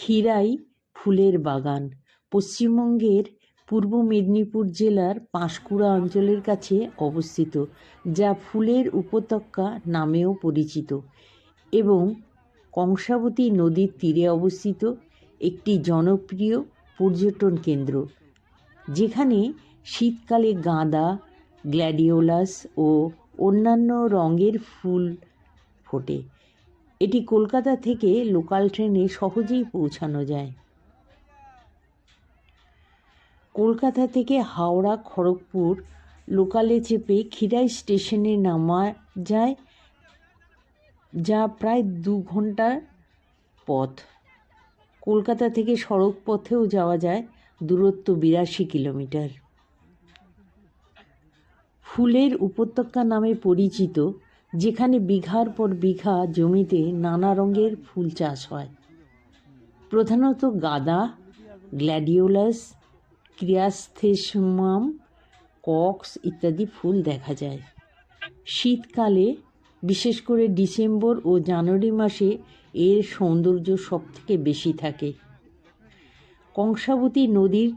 ক্ষীরাই ফুলের বাগান। পশ্চিমবঙ্গের পূর্ব মেদিনীপুর জেলার পাঁশকুড়া অঞ্চলের কাছে অবস্থিত, যা ফুলের উপত্যকা নামেও পরিচিত এবং কংসাবতী নদীর তীরে অবস্থিত একটি জনপ্রিয় পর্যটন কেন্দ্র, যেখানে শীতকালে গাঁদা, গ্ল্যাডিওলাস ও অন্যান্য রঙের ফুল ফোটে। এটি কলকাতা থেকে লোকাল ট্রেনে সহজেই পৌঁছানো যায়। কলকাতা থেকে হাওড়া, খড়গপুর লোকালে চেপে খিরাই স্টেশনে নামা যায়, যা প্রায় দু ঘণ্টার পথ। কলকাতা থেকে সড়ক পথেও যাওয়া যায়, দূরত্ব বিরাশি কিলোমিটার। ফুলের উপত্যকা নামে পরিচিত যেখানে বিঘার পর বিঘা জমিতে নানা রঙের ফুল চাষ হয়। প্রধানত গাঁদা, গ্ল্যাডিওলাস, ক্রিয়াস্থেসমাম, কক্স ইত্যাদি ফুল দেখা যায়। শীতকালে, বিশেষ করে ডিসেম্বর ও জানুয়ারি মাসে এর সৌন্দর্য সবথেকে বেশি থাকে। কংসাবতী নদীর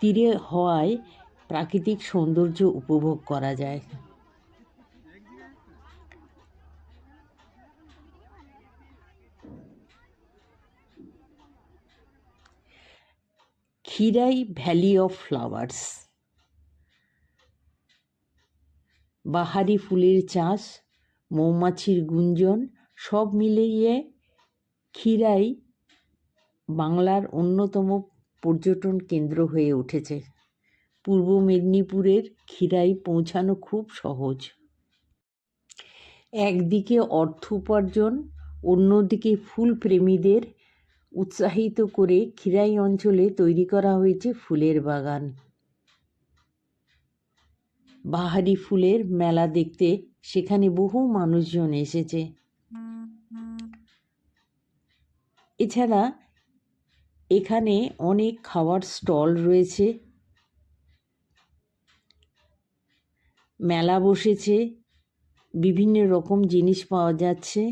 তীরে হওয়ায় প্রাকৃতিক সৌন্দর্য উপভোগ করা যায়। Khirai valley of flowers. বাহারি ফুলের চাষ, মৌমাছির গুঞ্জন, সব মিলিয়ে ক্ষীরাই বাংলার অন্যতম পর্যটন কেন্দ্র হয়ে উঠেছে। পূর্ব মেদিনীপুরের ক্ষীরাই পৌঁছানো খুব সহজ। একদিকে অর্থ উপার্জন, অন্যদিকে ফুল প্রেমীদের উৎসাহিত করে ক্ষীরাই অঞ্চলে তৈরি করা হয়েছে ফুলের বাগান। বাহারি ফুলের মেলা দেখতে সেখানে বহু মানুষজন এসেছে। এছাড়া এখানে অনেক খাওয়ার স্টল রয়েছে। মেলা বসেছে। বিভিন্ন রকম জিনিস পাওয়া যাচ্ছে।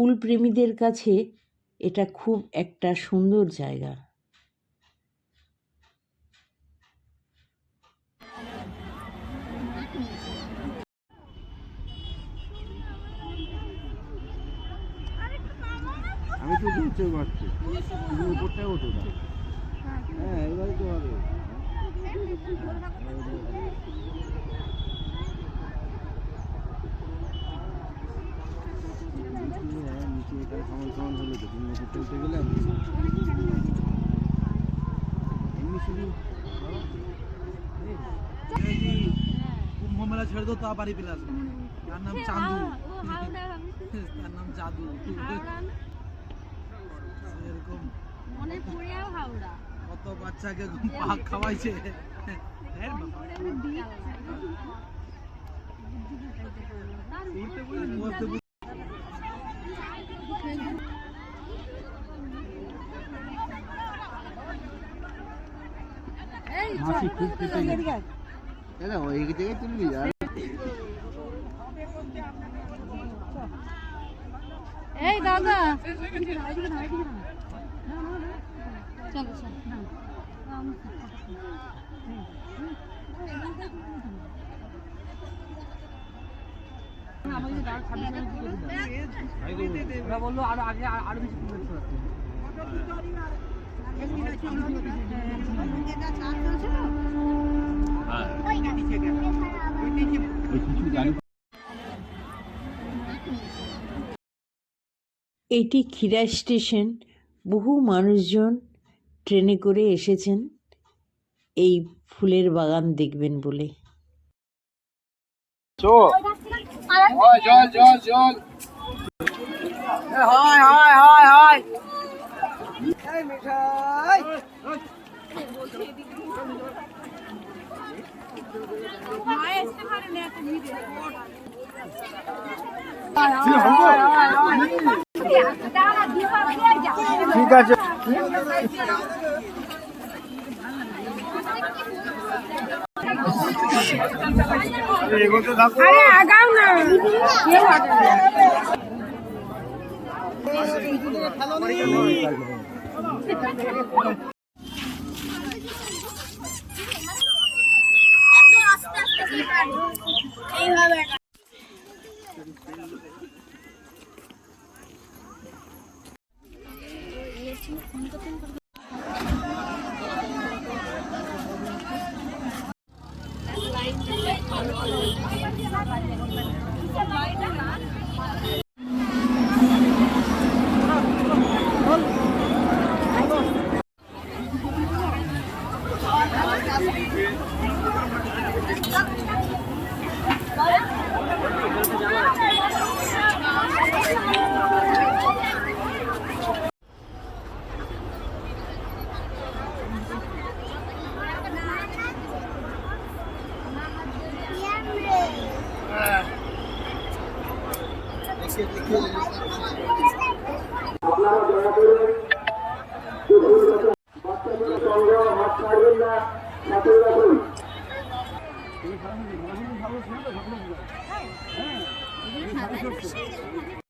ফুল প্রেমীদের কাছে এটা খুব একটা সুন্দর জায়গা। হ্যাঁ এবারে তো হবে হ্যাঁ, নিচে এটা সমান সমান তো উঠে এমনি শুধু কুম্ভ মেলা ছেড়ে দাও তা বাড়ি পেলে আসবে তার নাম চাঁদু। তার নাম জাদু এরকম মনে কত বাচ্চাকে পাক খাওয়াইছে। হ্যাঁ বুঝতে মাসি খুব কেটে গেছে। দাদা ওই থেকে তুলবি আর এই দাদা। চলো চলো। বলল আরও আগে আরও বেশি ফুল জানি এটি ক্ষীরা স্টেশন বহু মানুষজন ট্রেনে করে এসেছেন এই ফুলের বাগান দেখবেন বলে জল 金红哥，你干这？哎，我这？刚呢，别玩了。see if they kill him. It's